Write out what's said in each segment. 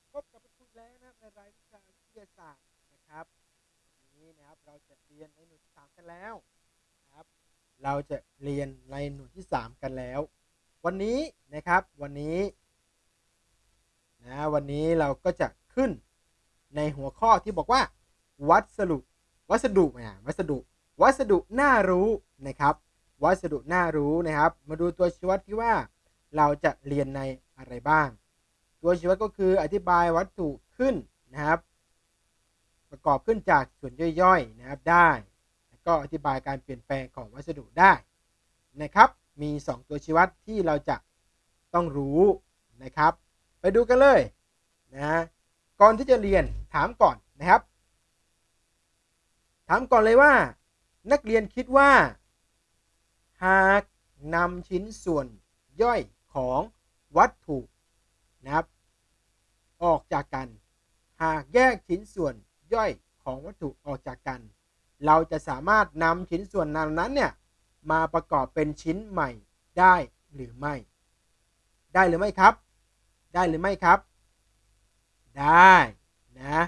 ครับพบกับคุณแล้วนะครับในรายวิชาวิทยาศาสตร์นะครับวันนี้นะครับเราจะเรียนในหน่วยที่สามกันแล้วนะครับ เราจะเรียนในหน่วยที่สามกันแล้ว วันนี้นะครับวันนี้นะวันนี้เราก็จะขึ้นในหัวข้อที่บอกว่า วัสดุวัสดุอะวัสดุ วัสดุน่ารู้นะครับ วัสดุน่ารู้นะครับ มาดูตัวชี้วัดที่ว่า เราจะเรียนในอะไรบ้าง ตัวชี้วัดก็คืออธิบายวัตถุขึ้นนะครับ ประกอบขึ้นจากส่วนย่อยๆนะครับได้ แล้วก็อธิบายการเปลี่ยนแปลงของวัสดุได้นะครับ มี 2 ตัวชี้วัดที่เราจะต้องรู้นะครับ ไปดูกันเลยนะก่อนที่จะเรียนถามก่อนนะครับ ถามก่อนเลยว่า นักเรียนคิดว่า หากนำชิ้นส่วนย่อยของวัตถุ นะครับ ออกจากกัน หากแยกชิ้นส่วนย่อยของวัตถุออกจากกัน เราจะสามารถนำชิ้นส่วนนั้นนั้นเนี่ยมาประกอบเป็นชิ้นใหม่ได้หรือไม่ ได้หรือไม่ครับ ได้หรือไม่ครับ ได้นะ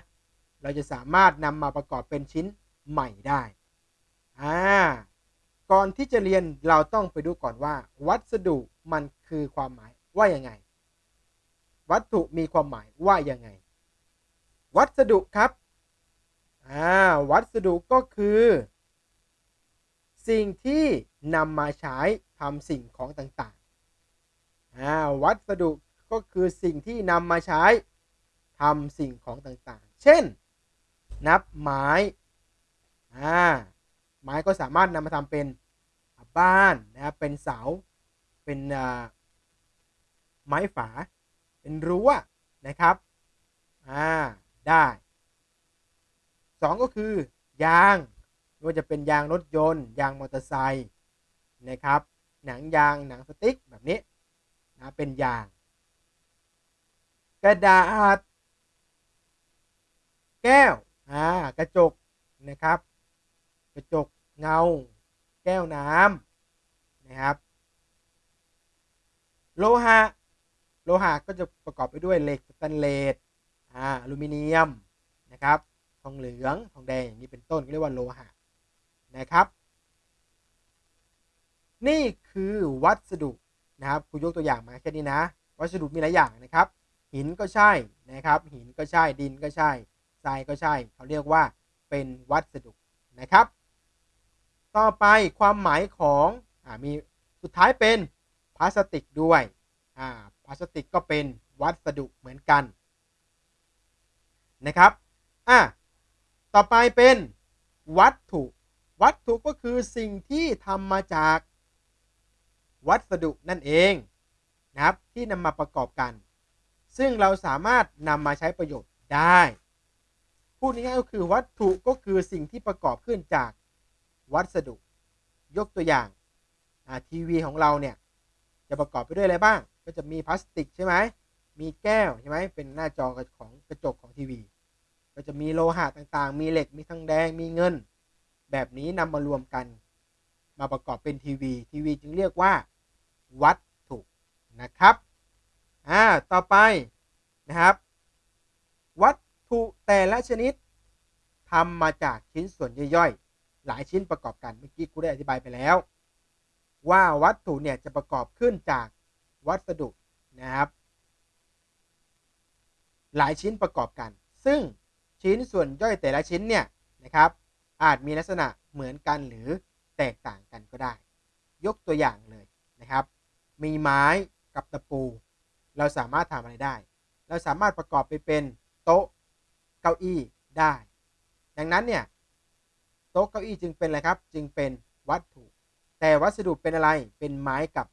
เราจะสามารถนำมาประกอบเป็นชิ้นใหม่ได้อ่าก่อนที่จะเรียนเราต้องไปดูก่อนว่า วัสดุมันคือความหมายว่ายังไง วัตถุมีความหมายว่ายังไง วัสดุครับอ่าวัสดุก็คือ สิ่งที่นำมาใช้ทำสิ่งของต่างๆอ่าวัสดุก็คือสิ่งที่นำมาใช้ทำสิ่งของต่างๆ เช่น นับไม้อ่าไม้ก็สามารถนำมาทำเป็นบ้านนะครับเป็นเสาเป็นไม้ฝา เป็นรั้วนะครับ อ่า ได้สองก็คือยางไม่ว่าจะเป็นยางรถยนต์ ยางมอเตอร์ไซค์นะครับ หนังยางหนังสติ๊กแบบนี้นะเป็นยาง กระดาษ แก้วอ่ากระจกนะครับ กระจกเงา แก้วน้ำนะครับ โลหะ ลหะก็จะประกอบไปด้วยเหล็กสแตนเลสอ่าอลูมิเนียมนะครับ ทองเหลืองทองแดงอย่างนี้เป็นต้นก็เรียกว่าโลหะนะครับ นี่คือวัสดุนะครับครูยกตัวอย่างมาแค่นี้นะ วัสดุมีหลายอย่างนะครับ หินก็ใช่นะครับ หินก็ใช่ดินก็ใช่ทรายก็ใช่ เขาเรียกว่าเป็นวัสดุนะครับ ต่อไปความหมายของอ่ามีสุดท้ายเป็นพลาสติกด้วยอ่า พลาสติกก็เป็นวัสดุเหมือนกันนะครับอะต่อไปเป็นวัตถุ วัตถุก็คือสิ่งที่ทำมาจากวัสดุนั่นเองนะครับที่นำมาประกอบกัน ซึ่งเราสามารถนำมาใช้ประโยชน์ได้ พูดง่ายๆก็คือวัตถุก็คือสิ่งที่ประกอบขึ้นจากวัสดุ ยกตัวอย่างทีวีของเราเนี่ยจะประกอบไปด้วยอะไรบ้าง ก็จะมีพลาสติกใช่ไหมมีแก้วใช่ไหมเป็นหน้าจอของกระจกของทีวี ก็จะมีโลหะต่างๆ มีเหล็กมีทองแดงมีเงิน แบบนี้นำมารวมกัน มาประกอบเป็นทีวีทีวีจึงเรียกว่า วัตถุนะครับอ่าต่อไปนะครับ วัตถุแต่ละชนิดทำมาจากชิ้นส่วนย่อยๆ หลายชิ้นประกอบกัน เมื่อกี้ครูได้อธิบายไปแล้ว ว่าวัตถุเนี่ยจะประกอบขึ้นจาก วัสดุนะครับ หลายชิ้นประกอบกัน ซึ่งชิ้นส่วนย่อยแต่ละชิ้นเนี่ยนะครับอาจมีลักษณะเหมือนกันหรือแตกต่างกันก็ได้ ยกตัวอย่างเลยนะครับ มีไม้กับตะปู เราสามารถทำอะไรได้ เราสามารถประกอบไปเป็นโต๊ะเก้าอี้ได้ ดังนั้นเนี่ยโต๊ะเก้าอี้จึงเป็นอะไรครับ จึงเป็นวัตถุ แต่วัสดุเป็นอะไรเป็นไม้กับ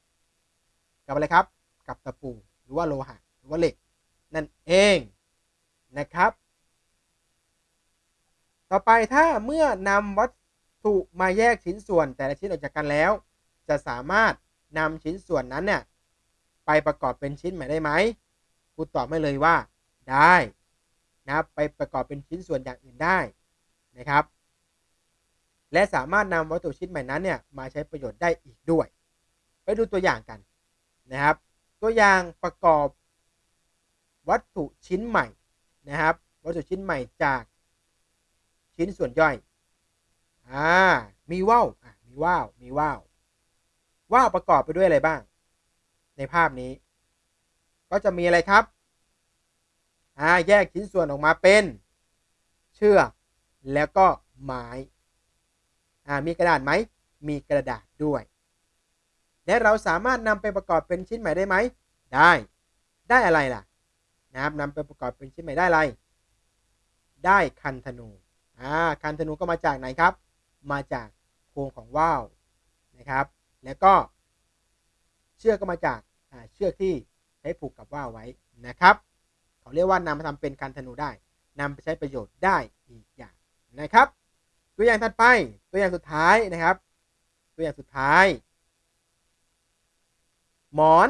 กับอะไรครับ กับตะปูหรือว่าโลหะหรือว่าเหล็ก นั่นเองนะครับ ต่อไปถ้าเมื่อนำวัตถุมาแยกชิ้นส่วนแต่ละชิ้นออกจากกันแล้ว จะสามารถนำชิ้นส่วนนั้นเนี่ยไปประกอบเป็นชิ้นใหม่ได้ไหมครูตอบไม่เลยว่าได้นะไปประกอบเป็นชิ้นส่วนอย่างอื่นได้นะครับ และสามารถนำวัตถุชิ้นใหม่นั้นเนี่ยมาใช้ประโยชน์ได้อีกด้วย ไปดูตัวอย่างกัน นะครับ ตัวอย่างประกอบวัตถุชิ้นใหม่นะครับ วัตถุชิ้นใหม่จากชิ้นส่วนย่อยอ่ามีว่าวอะมีว่าวมีว่าวว่าวประกอบไปด้วยอะไรบ้าง ในภาพนี้ ก็จะมีอะไรครับอ่าแยกชิ้นส่วนออกมาเป็น เชือกแล้วก็ไม้อ่ามีกระดาษไหมมีกระดาษด้วย และเราสามารถนำไปประกอบเป็นชิ้นใหม่ได้ไหม ได้ ได้อะไรล่ะ นะครับนำไปประกอบเป็นชิ้นใหม่ได้อะไร ได้คันธนู อ่า คันธนูก็มาจากไหนครับ มาจากโครงของว่าวนะครับ แล้วก็เชือกก็มาจากเชือกที่ใช้ผูกกับว่าวไว้นะครับ เขาเรียกว่านำมาทำเป็นคันธนูได้นำไปใช้ประโยชน์ได้อีกอย่างนะครับ ตัวอย่างถัดไป ตัวอย่างสุดท้ายนะครับ ตัวอย่างสุดท้าย หมอน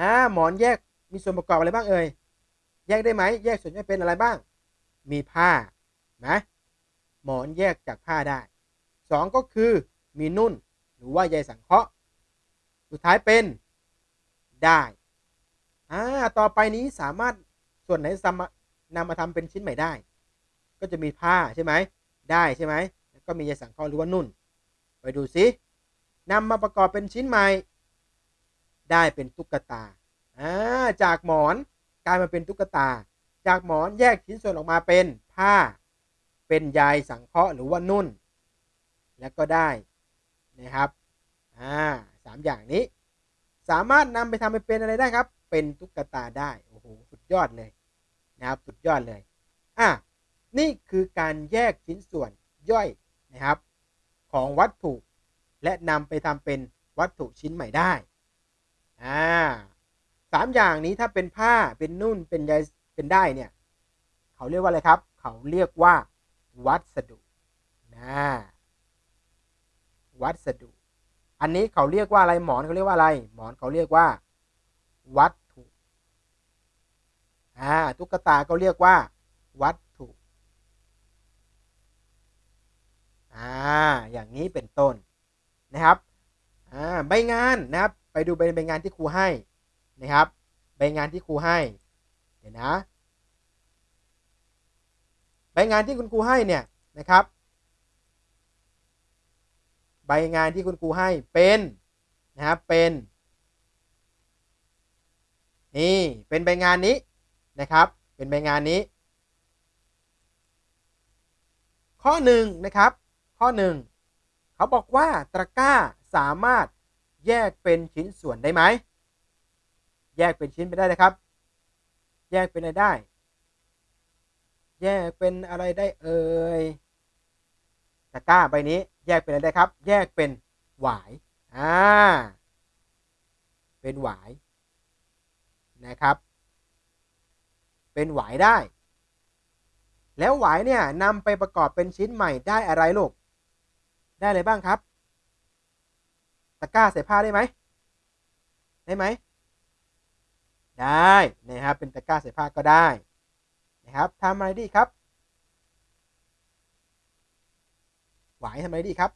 อ่าหมอนแยกมีส่วนประกอบอะไรบ้างเอ่ยแยกได้ไหมแยกส่วนย่อยเป็นอะไรบ้าง มีผ้านะหมอนแยกจากผ้าได้สองก็คือมีนุ่น หรือว่าใยสังเคราะห์สุดท้ายเป็นได้อ่าต่อไปนี้สามารถส่วนไหนนำมาทำเป็นชิ้นใหม่ได้ ก็จะมีผ้าใช่ไหมได้ใช่ไหมแล้วก็มีใยสังเคราะห์หรือว่านุ่น ไปดูซินำมาประกอบเป็นชิ้นใหม่ ได้เป็นตุ๊กตาจากหมอนกลายมาเป็นตุ๊กตา จากหมอนแยกชิ้นส่วนออกมาเป็นผ้า เป็นใยสังเคราะห์หรือว่านุ่น แล้วก็ได้นะครับสามอย่างนี้ สามารถนำไปทำไปเป็นอะไรได้ครับ เป็นตุ๊กตาได้โอ้โหสุดยอดเลยนะครับสุดยอดเลยอะนี่คือการแยกชิ้นส่วนย่อยนะครับ ของวัตถุ และนำไปทำเป็นวัตถุชิ้นใหม่ได้ อ่าสามอย่างนี้ถ้าเป็นผ้าเป็นนุ่นเป็นใยเป็นได้เนี่ยเขาเรียกว่าอะไรครับ เขาเรียกว่า วัสดุนะวัสดุ อันนี้เขาเรียกว่าอะไรหมอนเขาเรียกว่าอะไร หมอนเขาเรียกว่า วัตถุอ่าตุ๊กตาก็เรียกว่า วัตถุอ่าอย่างนี้เป็นต้นนะครับอ่าใบงานนะครับ ไปดูใบงานที่ครูให้นะครับ ใบงานที่ครูให้ เดี๋ยวนะ ใบงานที่คุณครูให้เนี่ยนะครับ ใบงานที่คุณครูให้เป็นนะครับเป็นนี่เป็นใบงานนี้นะครับ เป็นใบงานนี้ ข้อหนึ่งนะครับ ข้อหนึ่งเขาบอกว่าตะกร้าสามารถ แยกเป็นชิ้นส่วนได้ไหม แยกเป็นชิ้นไปได้นะครับ แยกเป็นอะไรได้ แยกเป็นอะไรได้เอ่ยตะกร้าใบนี้แยกเป็นอะไรได้ครับ แยกเป็นหวายอ่าเป็นหวายนะครับ เป็นหวายได้ แล้วหวายเนี่ยนำไปประกอบเป็นชิ้นใหม่ได้อะไรลูก ได้อะไรบ้างครับ ตะกร้าใส่ผ้าได้ไหมได้ไหม ได้นะครับ เป็นตะกร้าใส่ผ้าก็ได้นะครับทำอะไรดีครับ หวายทำอะไรดีครับ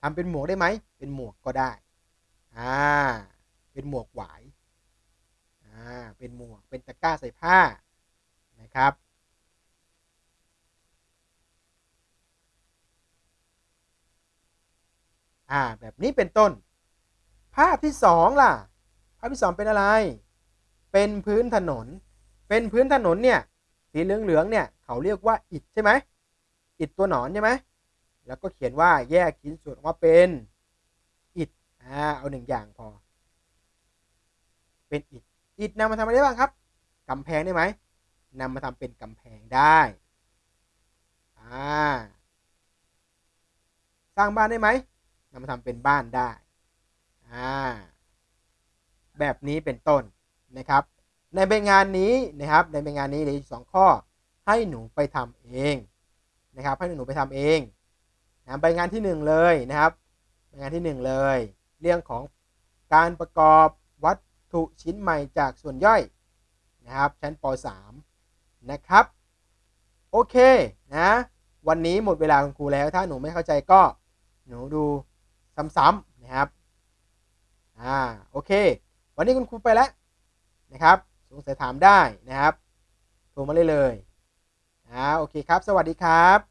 ทำเป็นหมวกได้ไหม เป็นหมวกก็ได้ อ่า เป็นหมวกหวาย อ่า เป็นหมวก เป็นตะกร้าใส่ผ้า นะครับ อ่า แบบนี้เป็นต้น ภาพที่สองล่ะ ภาพที่สองเป็นอะไร เป็นพื้นถนน เป็นพื้นถนนเนี่ย สีเหลืองๆเนี่ย เขาเรียกว่าอิฐใช่ไหม อิฐตัวหนอนใช่ไหม แล้วก็เขียนว่าแยกชิ้นส่วนออกมาเป็นอิฐ อ่า เอาหนึ่งอย่างพอ เป็นอิฐ อิฐนำมาทำอะไรได้บ้างครับกำแพงได้ไหมนำมาทำเป็นกำแพงได้ อ่า สร้างบ้านได้ไหม นำมาทำเป็นบ้านได้อ่าแบบนี้เป็นต้นนะครับ ในใบงานนี้นะครับ ในใบงานนี้เหลือสองข้อให้หนูไปทำเองนะครับ ให้หนูไปทำเองนะใบงานที่หนึ่งเลยนะครับใบงานที่หนึ่งเลย เรื่องของการประกอบวัตถุชิ้นใหม่จากส่วนย่อยนะครับ ชั้นป .3 นะครับ โอเคนะ วันนี้หมดเวลาคุณครูแล้ว ถ้าหนูไม่เข้าใจก็หนูดู ซ้ำๆนะครับ อ่า โอเค วันนี้คุณครูไปแล้วนะครับ สงสัยถามได้นะครับ โทรมาเลยเลย อ่า โอเคครับ สวัสดีครับ